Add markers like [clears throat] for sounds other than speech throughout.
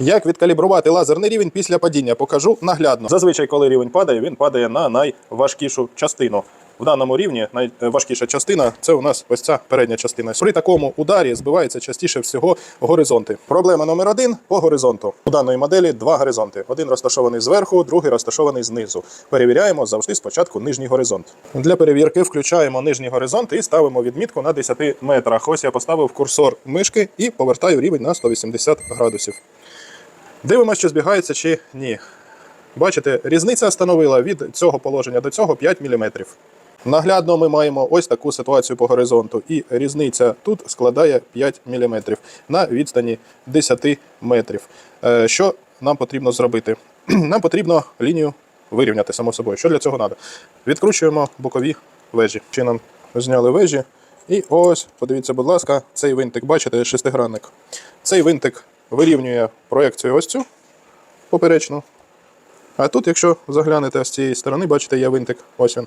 Як відкалібрувати лазерний рівень після падіння, покажу наглядно. Зазвичай, коли рівень падає, він падає на найважкішу частину. В даному рівні найважкіша частина це у нас ось ця передня частина. При такому ударі збиваються частіше всього горизонти. Проблема номер один по горизонту. У даної моделі два горизонти: один розташований зверху, другий розташований знизу. Перевіряємо завжди спочатку нижній горизонт. Для перевірки включаємо нижній горизонт і ставимо відмітку на 10 метрах. Ось я поставив курсор мишки і повертаю рівень на 180 градусів. Дивимося, чи збігається чи ні. Бачите, різниця становила від цього положення до цього 5 мм. Наглядно ми маємо ось таку ситуацію по горизонту, і різниця тут складає 5 мм на відстані 10 метрів. Е, Що нам потрібно зробити? [clears throat] Нам потрібно лінію вирівняти само собою. Що для цього треба? Відкручуємо бокові вежі. Чином зняли вежі. І ось, подивіться, будь ласка, цей винтик, бачите, шестигранник. Цей винтик вирівнює проекцію ось цю поперечну. А тут, якщо заглянете з цієї сторони, бачите, є винтик, ось він.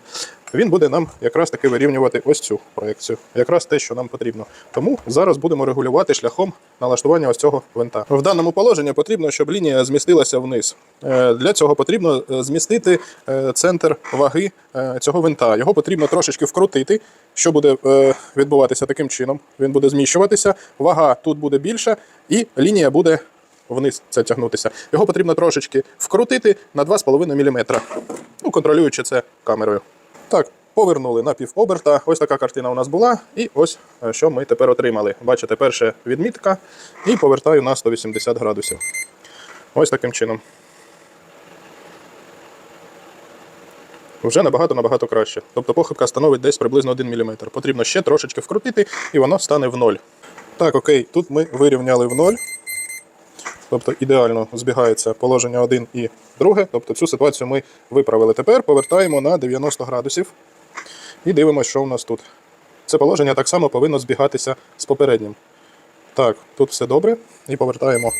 Він буде нам якраз таки вирівнювати ось цю проекцію. Якраз те, що нам потрібно. Тому зараз будемо регулювати шляхом налаштування ось цього винта. В даному положенні потрібно, щоб лінія змістилася вниз. Е, Для цього потрібно е, змістити е, центр ваги цього винта. Його потрібно трошечки вкрутити. Що буде відбуватися таким чином? Він буде зміщуватися, вага тут буде більша, і лінія буде вниз це тягнутися. Його потрібно трошечки вкрутити на 2,5 мм. Ну, контролюючи це камерою. Так, повернули на півоберта. Ось така картина у нас була. І ось що ми тепер отримали. Бачите, перша відмітка і повертаю на 180 градусів. Ось таким чином. Вже набагато-набагато краще. Тобто похибка становить десь приблизно 1 мм. Потрібно ще трошечки вкрутити, і воно стане в ноль. Так, окей, тут ми вирівняли в ноль. Тобто ідеально збігається положення один і друге. Тобто цю ситуацію ми виправили. Тепер повертаємо на 90 градусів і дивимося, що у нас тут. Це положення так само повинно збігатися з попереднім. Так, тут все добре. І повертаємо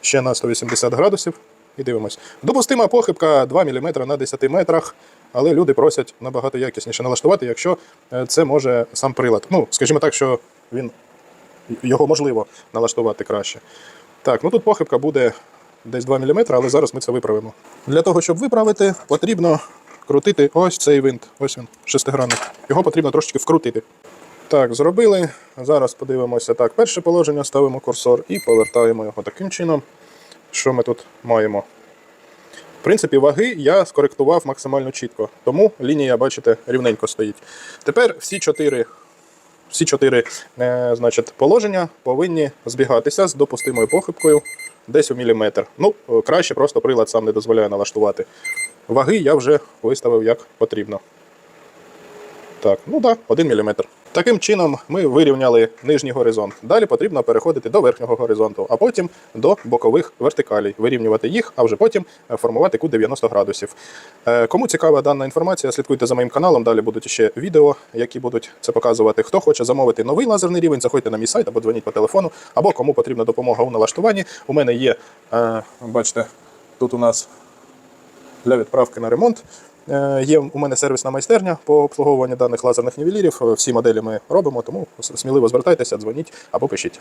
ще на 180 градусів і дивимось. Допустима похибка 2 мм на 10 метрах, але люди просять набагато якісніше налаштувати, якщо е, це може сам прилад. Ну, скажімо так, що він його можливо налаштувати краще. Так, ну тут похибка буде десь 2 мм, але зараз ми це виправимо. Для того, щоб виправити, потрібно крутити ось цей винт. Ось він, шестигранник. Його потрібно трошечки вкрутити. Так, зробили. Зараз подивимося. Так, перше положення ставимо курсор і повертаємо його таким чином. Що ми тут маємо? Принципі, ваги я скоректував максимально чітко, тому лінія, бачите, рівненько стоїть. Тепер всі чотири всі чотири е, значить, положення повинні збігатися з допустимою похибкою десь у міліметр. Ну, е, краще просто прилад сам не дозволяє налаштувати. Ваги я вже виставив як потрібно. Так, ну так, да, 1 мм. Таким чином ми вирівняли нижній горизонт. Далі потрібно переходити до верхнього горизонту, а потім до бокових вертикалей, вирівнювати їх, а вже потім е, формувати кут 90 градусів. Е, Кому цікава дана інформація, слідкуйте за моїм каналом. Далі будуть ще відео, які будуть це показувати. Хто хоче замовити новий лазерний рівень, заходьте на мій сайт або дзвоніть по телефону, або кому потрібна допомога у налаштуванні. У мене є, е, бачите, тут у нас для відправки на ремонт. Е, Є у мене сервісна майстерня по обслуговуванню даних лазерних нівелірів. Всі моделі ми робимо, тому сміливо звертайтеся, дзвоніть або пишіть.